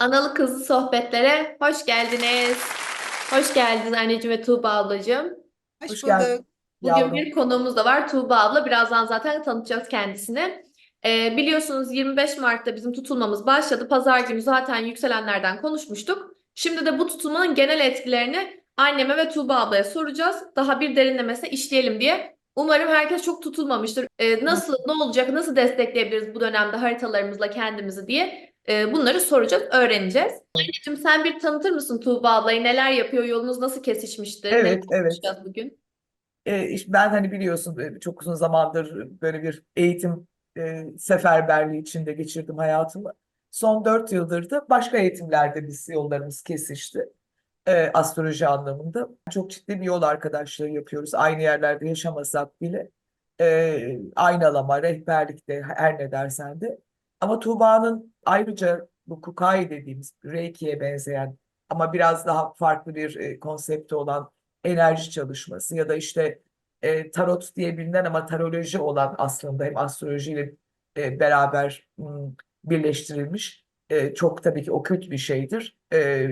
Analı kızlı sohbetlere hoş geldiniz. Hoş geldin anneciğim ve Tuğba ablacığım. Hoş Hoş geldin. bulduk. Bugün Yavrum. bir konuğumuz da var Tuğba abla. Birazdan zaten tanıtacağız kendisini. Ee, biliyorsunuz 25 Mart'ta bizim tutulmamız başladı. Pazar günü zaten yükselenlerden konuşmuştuk. Şimdi de bu tutulmanın genel etkilerini anneme ve Tuğba ablaya soracağız. Daha bir derinlemesine işleyelim diye. Umarım herkes çok tutulmamıştır. Ee, nasıl, ne olacak, nasıl destekleyebiliriz bu dönemde haritalarımızla kendimizi diye e, bunları soracağız, öğreneceğiz. Anneciğim sen bir tanıtır mısın Tuğba ablayı? Neler yapıyor, yolunuz nasıl kesişmişti? Evet, Neler evet. bugün? E, işte ben hani biliyorsun e, çok uzun zamandır böyle bir eğitim e, seferberliği içinde geçirdim hayatımı. Son dört yıldır da başka eğitimlerde biz yollarımız kesişti. E, astroloji anlamında. Çok ciddi bir yol arkadaşlığı yapıyoruz. Aynı yerlerde yaşamasak bile. E, aynalama, rehberlikte her ne dersen de. Ama Tuğba'nın ayrıca bu Kukai dediğimiz Reiki'ye benzeyen ama biraz daha farklı bir e, konsepti olan enerji çalışması ya da işte e, tarot diye bilinen ama taroloji olan aslında hem astrolojiyle e, beraber m, birleştirilmiş e, çok tabii ki okült bir şeydir, e,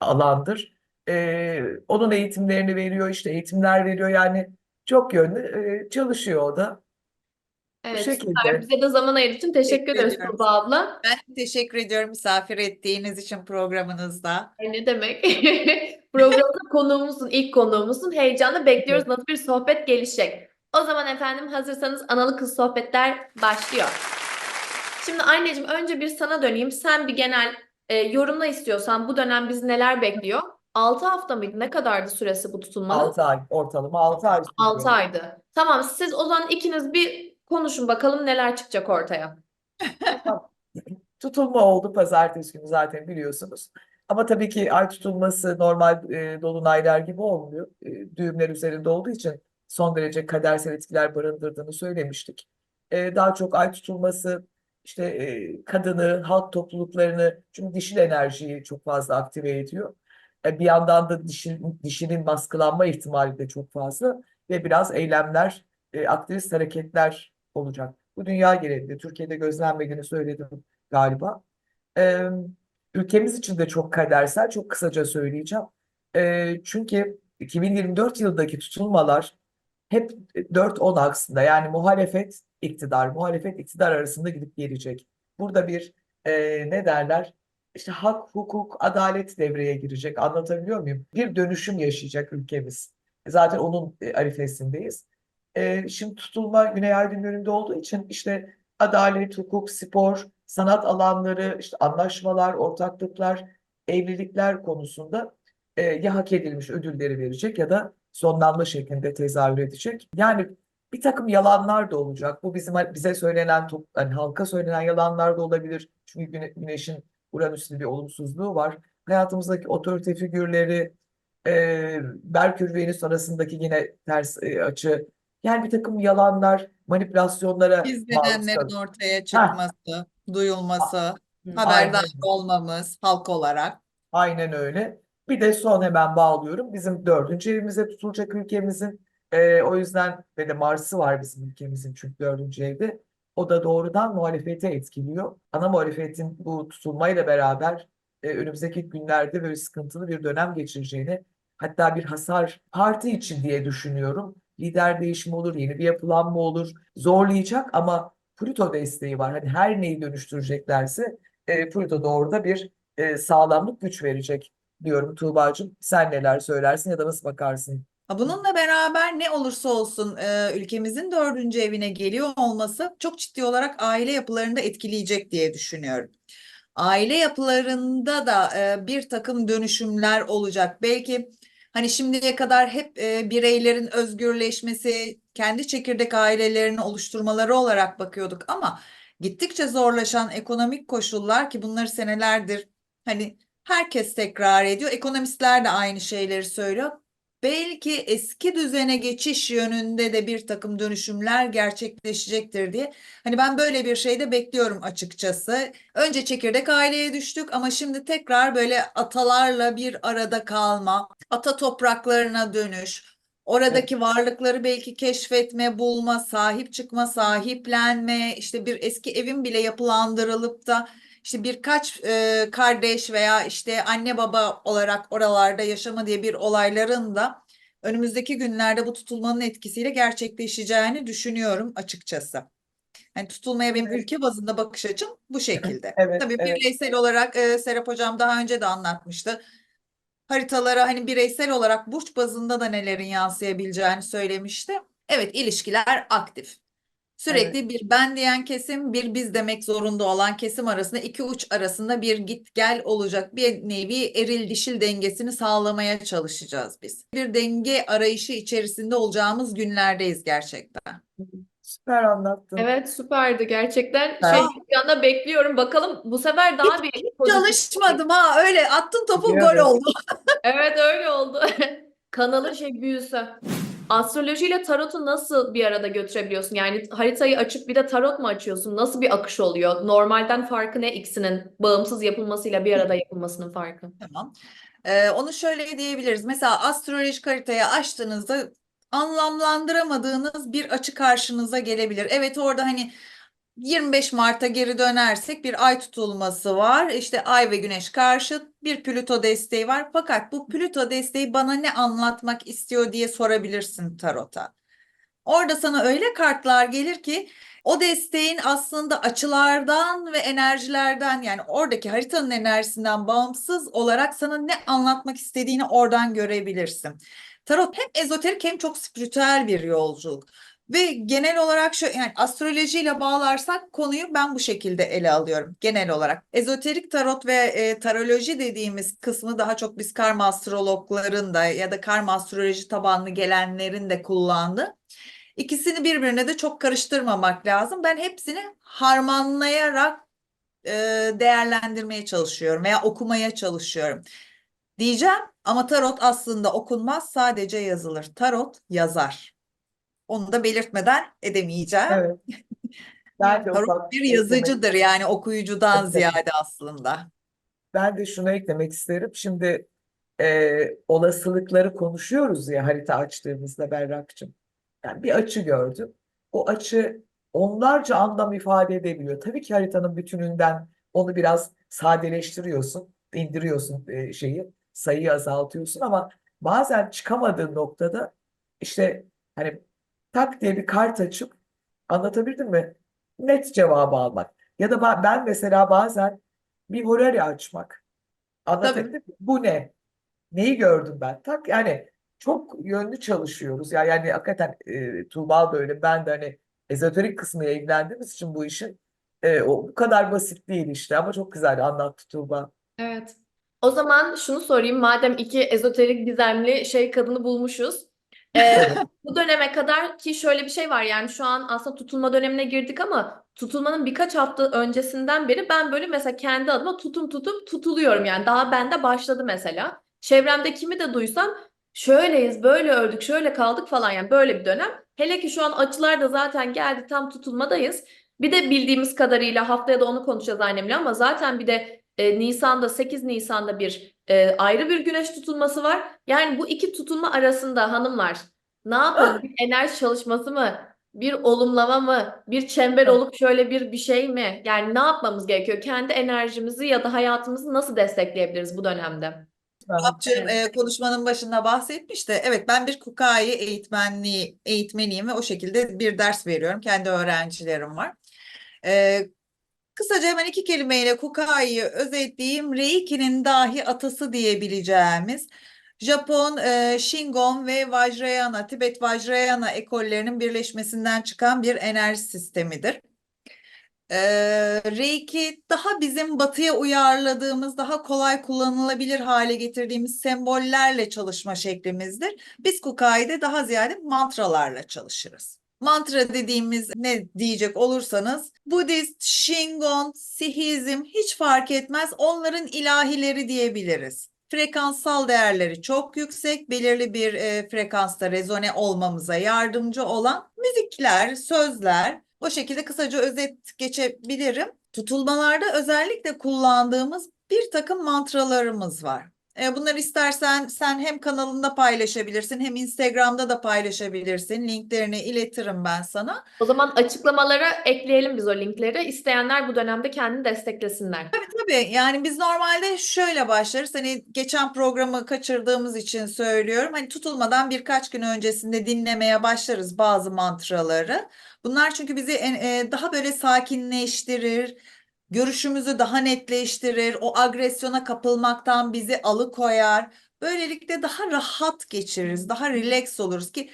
alandır. E, onun eğitimlerini veriyor, işte eğitimler veriyor yani çok yönlü e, çalışıyor o da. Evet, şekilde. süper. Bize de zaman ayırdığın için teşekkür Teşekkür ederiz ediyorum. Tuğba abla. Ben teşekkür ediyorum misafir ettiğiniz için programınızda. Ay ne demek? Programda konuğumuzsun, ilk konuğumuzsun. Heyecanla bekliyoruz nasıl bir sohbet gelişecek. O zaman efendim hazırsanız analı kız sohbetler başlıyor. Şimdi anneciğim önce bir sana döneyim. Sen bir genel e, yorumla istiyorsan bu dönem bizi neler bekliyor? 6 hafta mıydı? Ne kadardı süresi bu tutulmanın? 6 ay ortalama 6 ay 6 sürüyor. aydı. Tamam siz o zaman ikiniz bir konuşun bakalım neler çıkacak ortaya. Tutulma oldu pazartesi günü zaten biliyorsunuz. Ama tabii ki ay tutulması normal e, dolunaylar gibi olmuyor. E, düğümler üzerinde olduğu için son derece kadersel etkiler barındırdığını söylemiştik. E, daha çok ay tutulması işte e, kadını, halk topluluklarını çünkü dişil enerjiyi çok fazla aktive ediyor. E, bir yandan da dişil, dişinin baskılanma ihtimali de çok fazla ve biraz eylemler, e, aktivist hareketler olacak. Bu dünya genelinde Türkiye'de gözlenmediğini söyledim galiba. Ee, ülkemiz için de çok kadersel, çok kısaca söyleyeceğim. Ee, çünkü 2024 yılındaki tutulmalar hep 4-10 aksında yani muhalefet iktidar, muhalefet iktidar arasında gidip gelecek. Burada bir e, ne derler? İşte hak, hukuk, adalet devreye girecek. Anlatabiliyor muyum? Bir dönüşüm yaşayacak ülkemiz. Zaten onun arifesindeyiz. E, şimdi tutulma Güney Aydın yönünde olduğu için işte adalet, hukuk, spor, sanat alanları, işte anlaşmalar, ortaklıklar, evlilikler konusunda e, ya hak edilmiş ödülleri verecek ya da sonlanma şeklinde tezahür edecek. Yani bir takım yalanlar da olacak. Bu bizim bize söylenen, hani halka söylenen yalanlar da olabilir. Çünkü güne- güneşin Uranüs'te bir olumsuzluğu var. Hayatımızdaki otorite figürleri, e, Merkür Venüs arasındaki yine ters e, açı. Yani bir takım yalanlar, manipülasyonlara maruz İzlenenlerin ortaya çıkması, duyulması, haberdar Aynen. olmamız halk olarak. Aynen öyle. Bir de son hemen bağlıyorum. Bizim dördüncü evimize tutulacak ülkemizin. Ee, o yüzden ve de Mars'ı var bizim ülkemizin çünkü dördüncü evde. O da doğrudan muhalefeti etkiliyor. Ana muhalefetin bu tutulmayla beraber e, önümüzdeki günlerde böyle sıkıntılı bir dönem geçireceğini hatta bir hasar parti için diye düşünüyorum. Lider değişimi olur, yeni bir yapılanma olur. Zorlayacak ama Plüto desteği var. Hani her neyi dönüştüreceklerse e, Plüto da orada bir e, sağlamlık güç verecek diyorum Tuğba'cığım. Sen neler söylersin ya da nasıl bakarsın? Bununla beraber ne olursa olsun e, ülkemizin dördüncü evine geliyor olması çok ciddi olarak aile yapılarını da etkileyecek diye düşünüyorum. Aile yapılarında da e, bir takım dönüşümler olacak. Belki hani şimdiye kadar hep e, bireylerin özgürleşmesi, kendi çekirdek ailelerini oluşturmaları olarak bakıyorduk ama gittikçe zorlaşan ekonomik koşullar ki bunları senelerdir hani herkes tekrar ediyor. Ekonomistler de aynı şeyleri söylüyor. Belki eski düzene geçiş yönünde de bir takım dönüşümler gerçekleşecektir diye. Hani ben böyle bir şey de bekliyorum açıkçası. Önce çekirdek aileye düştük ama şimdi tekrar böyle atalarla bir arada kalma, ata topraklarına dönüş, oradaki varlıkları belki keşfetme, bulma, sahip çıkma, sahiplenme, işte bir eski evin bile yapılandırılıp da işte birkaç e, kardeş veya işte anne baba olarak oralarda yaşama diye bir olayların da önümüzdeki günlerde bu tutulmanın etkisiyle gerçekleşeceğini düşünüyorum açıkçası. Yani tutulmaya benim Evet. ülke bazında bakış açım bu şekilde. Evet, Tabii evet. bireysel olarak e, Serap Hocam daha önce de anlatmıştı. Haritalara hani bireysel olarak burç bazında da nelerin yansıyabileceğini söylemişti. Evet ilişkiler aktif. Sürekli bir ben diyen kesim, bir biz demek zorunda olan kesim arasında iki uç arasında bir git gel olacak. Bir nevi eril dişil dengesini sağlamaya çalışacağız biz. Bir denge arayışı içerisinde olacağımız günlerdeyiz gerçekten. Süper anlattın. Evet süperdi gerçekten. Ben- Şey anda bekliyorum. Bakalım bu sefer daha bir pozitif- Çalışmadım ha öyle attın topu Biliyorum. gol oldu. Evet öyle oldu. Kanalın şey büyüsü. Astrolojiyle tarotu nasıl bir arada götürebiliyorsun? Yani haritayı açıp bir de tarot mu açıyorsun? Nasıl bir akış oluyor? Normalden farkı ne ikisinin bağımsız yapılmasıyla bir arada yapılmasının farkı? Tamam. Ee, onu şöyle diyebiliriz. Mesela astrolojik haritayı açtığınızda anlamlandıramadığınız bir açı karşınıza gelebilir. Evet orada hani 25 Mart'a geri dönersek bir ay tutulması var. İşte ay ve güneş karşıt bir Plüto desteği var. Fakat bu Plüto desteği bana ne anlatmak istiyor diye sorabilirsin tarota. Orada sana öyle kartlar gelir ki o desteğin aslında açılardan ve enerjilerden yani oradaki haritanın enerjisinden bağımsız olarak sana ne anlatmak istediğini oradan görebilirsin. Tarot hem ezoterik hem çok spiritüel bir yolculuk. Ve genel olarak şu yani astrolojiyle bağlarsak konuyu ben bu şekilde ele alıyorum genel olarak. Ezoterik tarot ve e, taroloji dediğimiz kısmı daha çok biz karma astrologların da ya da karma astroloji tabanlı gelenlerin de kullandığı. İkisini birbirine de çok karıştırmamak lazım. Ben hepsini harmanlayarak e, değerlendirmeye çalışıyorum veya okumaya çalışıyorum. Diyeceğim ama tarot aslında okunmaz sadece yazılır. Tarot yazar. Onu da belirtmeden edemeyeceğim. Evet. Ben de Tarot bir eklemek- yazıcıdır yani okuyucudan Evet. ziyade aslında. Ben de şunu eklemek isterim. Şimdi e, olasılıkları konuşuyoruz ya harita açtığımızda Berrak'cığım. Yani bir açı gördüm. O açı onlarca anlam ifade edebiliyor. Tabii ki haritanın bütününden onu biraz sadeleştiriyorsun, indiriyorsun e, şeyi, sayıyı azaltıyorsun ama bazen çıkamadığın noktada işte hani tak diye bir kart açıp anlatabildim mi? Net cevabı almak. Ya da ben mesela bazen bir Horary açmak. Anlatabildim mi? Bu ne? Neyi gördüm ben? Tak yani çok yönlü çalışıyoruz. Ya yani hakikaten e, Tuğba da öyle. Ben de hani ezoterik kısmıyla ilgilendiğimiz için bu işin e, o bu kadar basit değil işte ama çok güzel anlattı Tuğba. Evet. O zaman şunu sorayım. Madem iki ezoterik gizemli şey kadını bulmuşuz. Ee, bu döneme kadar ki şöyle bir şey var yani şu an aslında tutulma dönemine girdik ama tutulmanın birkaç hafta öncesinden beri ben böyle mesela kendi adıma tutum tutup tutuluyorum yani daha bende başladı mesela. Çevremde kimi de duysam şöyleyiz böyle öldük şöyle kaldık falan yani böyle bir dönem. Hele ki şu an açılar da zaten geldi tam tutulmadayız. Bir de bildiğimiz kadarıyla haftaya da onu konuşacağız annemle ama zaten bir de e, Nisan'da 8 Nisan'da bir e, ayrı bir güneş tutulması var. Yani bu iki tutulma arasında hanımlar ne yapalım? Bir enerji çalışması mı? Bir olumlama mı? Bir çember olup şöyle bir bir şey mi? Yani ne yapmamız gerekiyor? Kendi enerjimizi ya da hayatımızı nasıl destekleyebiliriz bu dönemde? Abcığım e, konuşmanın başında bahsetmişti. Evet ben bir Kukai eğitmenliği eğitmeniyim ve o şekilde bir ders veriyorum. Kendi öğrencilerim var. E, kısaca hemen iki kelimeyle Kukai'yi özetleyeyim. Reiki'nin dahi atası diyebileceğimiz Japon e, Shingon ve Vajrayana, Tibet Vajrayana ekollerinin birleşmesinden çıkan bir enerji sistemidir. Ee, Reiki daha bizim batıya uyarladığımız, daha kolay kullanılabilir hale getirdiğimiz sembollerle çalışma şeklimizdir. Biz Kukai'de daha ziyade mantralarla çalışırız. Mantra dediğimiz ne diyecek olursanız Budist, Shingon, Sihizm hiç fark etmez onların ilahileri diyebiliriz. Frekanssal değerleri çok yüksek, belirli bir e, frekansta rezone olmamıza yardımcı olan müzikler, sözler, o şekilde kısaca özet geçebilirim. Tutulmalarda özellikle kullandığımız bir takım mantralarımız var. E, bunları istersen sen hem kanalında paylaşabilirsin hem Instagram'da da paylaşabilirsin. Linklerini iletirim ben sana. O zaman açıklamalara ekleyelim biz o linkleri. İsteyenler bu dönemde kendini desteklesinler. Tabii yani biz normalde şöyle başlarız. Hani geçen programı kaçırdığımız için söylüyorum. Hani tutulmadan birkaç gün öncesinde dinlemeye başlarız bazı mantraları. Bunlar çünkü bizi en- e, daha böyle sakinleştirir, görüşümüzü daha netleştirir, o agresyona kapılmaktan bizi alıkoyar. Böylelikle daha rahat geçiririz, daha relax oluruz ki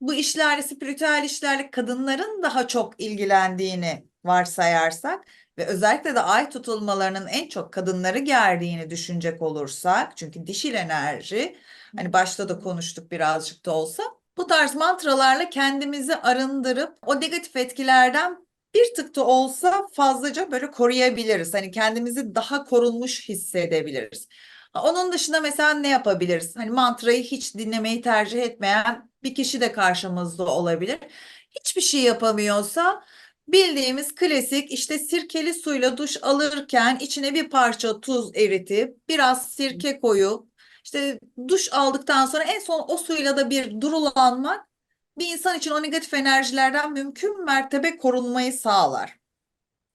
bu işlerle, spiritüel işlerle kadınların daha çok ilgilendiğini varsayarsak ve özellikle de ay tutulmalarının en çok kadınları gerdiğini düşünecek olursak, çünkü dişil enerji, hani başta da konuştuk birazcık da olsa, bu tarz mantralarla kendimizi arındırıp o negatif etkilerden bir tık da olsa fazlaca böyle koruyabiliriz. Hani kendimizi daha korunmuş hissedebiliriz. Onun dışında mesela ne yapabiliriz? Hani mantrayı hiç dinlemeyi tercih etmeyen bir kişi de karşımızda olabilir. Hiçbir şey yapamıyorsa bildiğimiz klasik işte sirkeli suyla duş alırken içine bir parça tuz eritip biraz sirke koyup işte duş aldıktan sonra en son o suyla da bir durulanmak bir insan için o negatif enerjilerden mümkün mertebe korunmayı sağlar.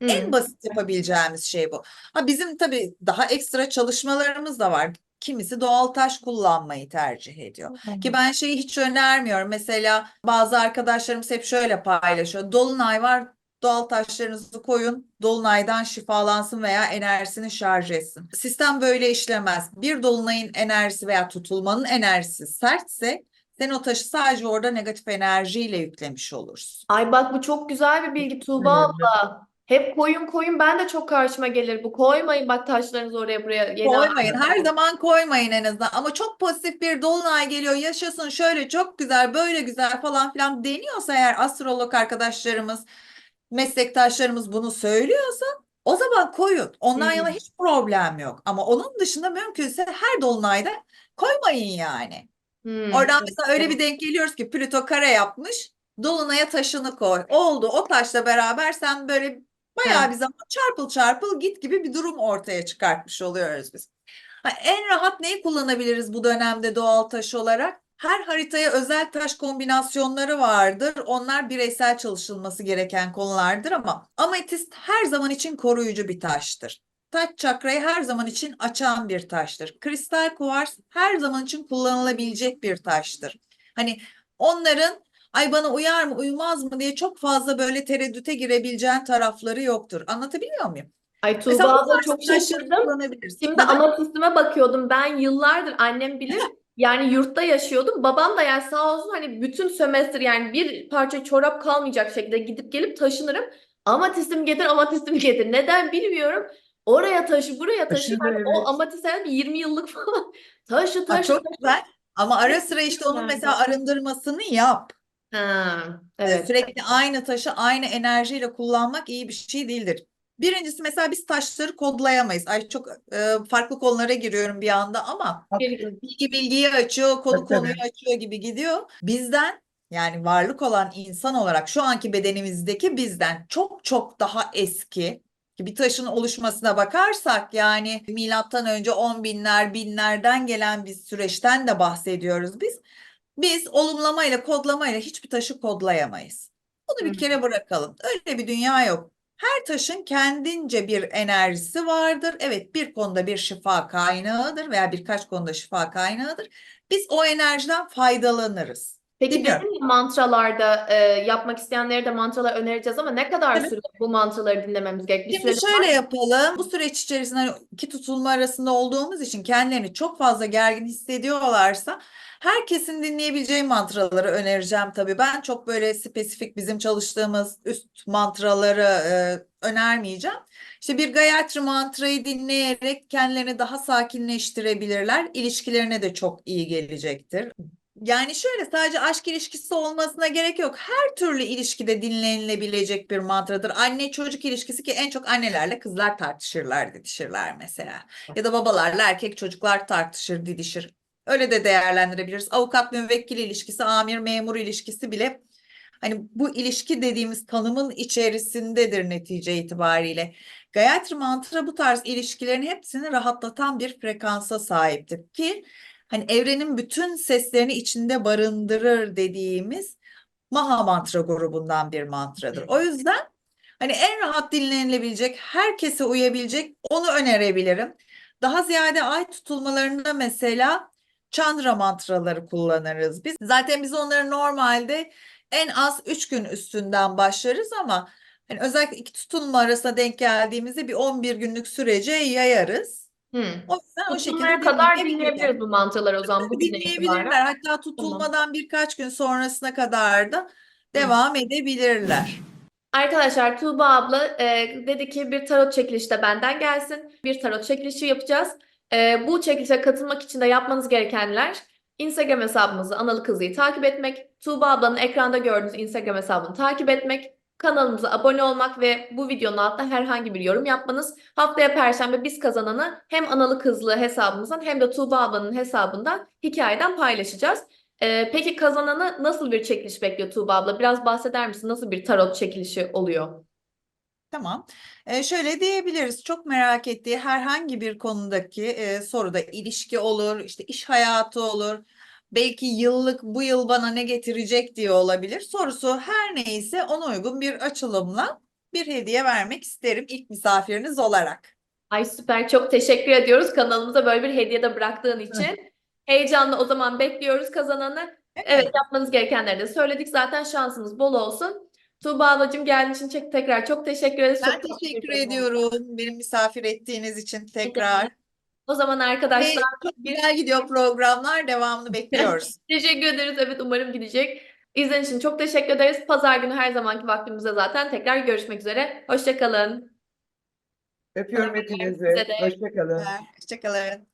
En Hmm. basit yapabileceğimiz şey bu. Ha bizim tabii daha ekstra çalışmalarımız da var. Kimisi doğal taş kullanmayı tercih ediyor. Ki ben şeyi hiç önermiyorum. Mesela bazı arkadaşlarımız hep şöyle paylaşıyor. Dolunay var, doğal taşlarınızı koyun, dolunaydan şifalansın veya enerjisini şarj etsin. Sistem böyle işlemez. Bir dolunayın enerjisi veya tutulmanın enerjisi sertse sen o taşı sadece orada negatif enerjiyle yüklemiş olursun. Ay bak bu çok güzel bir bilgi Tuğba abla. Hep koyun koyun ben de çok karşıma gelir bu. Koymayın bak taşlarınızı oraya buraya yeni Koymayın. Her zaman koymayın en azından. Ama çok pozitif bir dolunay geliyor. Yaşasın şöyle çok güzel, böyle güzel falan filan deniyorsa eğer astrolog arkadaşlarımız, meslektaşlarımız bunu söylüyorsa o zaman koyun. Ondan Hı. yana hiç problem yok. Ama onun dışında mümkünse her dolunayda koymayın yani. Hmm. Oradan mesela öyle bir denk geliyoruz ki Plüto kare yapmış. Dolunay'a taşını koy. Oldu. O taşla beraber sen böyle bayağı Ha. bir zaman çarpıl çarpıl git gibi bir durum ortaya çıkartmış oluyoruz biz. Ha, en rahat neyi kullanabiliriz bu dönemde doğal taş olarak? Her haritaya özel taş kombinasyonları vardır. Onlar bireysel çalışılması gereken konulardır ama ametist her zaman için koruyucu bir taştır. Taç çakrayı her zaman için açan bir taştır. Kristal kuvars her zaman için kullanılabilecek bir taştır. Hani onların ay bana uyar mı uymaz mı diye çok fazla böyle tereddüte girebileceğin tarafları yoktur. Anlatabiliyor muyum? Ay Tuğba abla çok şaşırdım. Şimdi amatistime bakıyordum. Ben yıllardır annem bilir. Yani yurtta yaşıyordum. Babam da yani sağ olsun hani bütün sömestr yani bir parça çorap kalmayacak şekilde gidip gelip taşınırım. Amatistim getir, amatistim getir. Neden bilmiyorum. Oraya taşı, buraya taşı. Yani evet. o herhalde bir 20 yıllık falan. Taşı Ha, taşı çok güzel. Ama ara sıra işte onun mesela arındırmasını yap. Ha, evet. Sürekli aynı taşı aynı enerjiyle kullanmak iyi bir şey değildir. Birincisi mesela biz taşları kodlayamayız. Ay çok e, farklı konulara giriyorum bir anda ama bilgi bilgiyi açıyor, konu Tabii, tabii. konuyu açıyor gibi gidiyor. Bizden yani varlık olan insan olarak şu anki bedenimizdeki bizden çok çok daha eski ki bir taşın oluşmasına bakarsak yani milattan önce on binler binlerden gelen bir süreçten de bahsediyoruz biz. Biz olumlamayla kodlamayla hiçbir taşı kodlayamayız. Bunu bir kere bırakalım. Öyle bir dünya yok. Her taşın kendince bir enerjisi vardır. Evet, bir konuda bir şifa kaynağıdır veya birkaç konuda şifa kaynağıdır. Biz o enerjiden faydalanırız. Peki Dinliyorum. dedim ya mantralarda e, yapmak isteyenlere de mantralar önereceğiz ama ne kadar Tabii. süre bu mantraları dinlememiz gerek? Bir Şimdi var şöyle yapalım. Bu süreç içerisinde hani iki tutulma arasında olduğumuz için kendilerini çok fazla gergin hissediyorlarsa herkesin dinleyebileceği mantraları önereceğim tabii. Ben çok böyle spesifik bizim çalıştığımız üst mantraları e, önermeyeceğim. İşte bir Gayatri mantrayı dinleyerek kendilerini daha sakinleştirebilirler. İlişkilerine de çok iyi gelecektir. Yani şöyle sadece aşk ilişkisi olmasına gerek yok. Her türlü ilişkide dinlenilebilecek bir mantradır. Anne çocuk ilişkisi ki en çok annelerle kızlar tartışırlar, didişirler mesela. Ya da babalarla erkek çocuklar tartışır, didişir. Öyle de değerlendirebiliriz. Avukat müvekkil ilişkisi, amir memur ilişkisi bile Hani bu ilişki dediğimiz tanımın içerisindedir netice itibariyle. Gayatri Mantra bu tarz ilişkilerin hepsini rahatlatan bir frekansa sahiptir ki hani evrenin bütün seslerini içinde barındırır dediğimiz Maha Mantra grubundan bir mantradır. O yüzden hani en rahat dinlenilebilecek, herkese uyabilecek onu önerebilirim. Daha ziyade ay tutulmalarında mesela Chandra mantraları kullanırız biz. Zaten biz onları normalde en az 3 gün üstünden başlarız ama hani özellikle iki tutulma arasına denk geldiğimizde bir 11 günlük sürece yayarız. Hmm. O yüzden o şekilde kadar dinleyebiliriz bu mantraları o zaman bugüne Dinleyebilirler. itibaren. Hatta tutulmadan birkaç gün sonrasına kadar da devam edebilirler. Arkadaşlar Tuğba abla e, dedi ki bir tarot çekilişi de benden gelsin. Bir tarot çekilişi yapacağız. E, bu çekilişe katılmak için de yapmanız gerekenler Instagram hesabımızı Analı Kızı'yı takip etmek, Tuğba ablanın ekranda gördüğünüz Instagram hesabını takip etmek, kanalımıza abone olmak ve bu videonun altına herhangi bir yorum yapmanız. Haftaya Perşembe biz kazananı hem Analı Kızlı hesabımızdan hem de Tuğba ablanın hesabından hikayeden paylaşacağız. Ee, peki kazananı nasıl bir çekiliş bekliyor Tuğba abla? Biraz bahseder misin? Nasıl bir tarot çekilişi oluyor? Tamam. Ee, şöyle diyebiliriz. Çok merak ettiği herhangi bir konudaki e, soruda ilişki olur, işte iş hayatı olur. Belki yıllık bu yıl bana ne getirecek diye olabilir. Sorusu her neyse ona uygun bir açılımla bir hediye vermek isterim ilk misafiriniz olarak. Ay süper çok teşekkür ediyoruz kanalımıza böyle bir hediye de bıraktığın için. Heyecanla o zaman bekliyoruz kazananı. Evet yapmanız gerekenleri de söyledik zaten şansınız bol olsun. Tuğba ablacığım geldiğin için tekrar çok teşekkür ederiz. Ben Çok teşekkür ederim. ediyorum benim misafir ettiğiniz için tekrar. O zaman Ve arkadaşlar çok güzel gidiyor programlar. Devamını bekliyoruz. teşekkür ederiz. Evet umarım gidecek. İzlediğiniz için çok teşekkür ederiz. Pazar günü her zamanki vaktimizde zaten tekrar görüşmek üzere. Hoşçakalın. Öpüyorum hepinizi. de. Hoşça kalın. Hoşçakalın.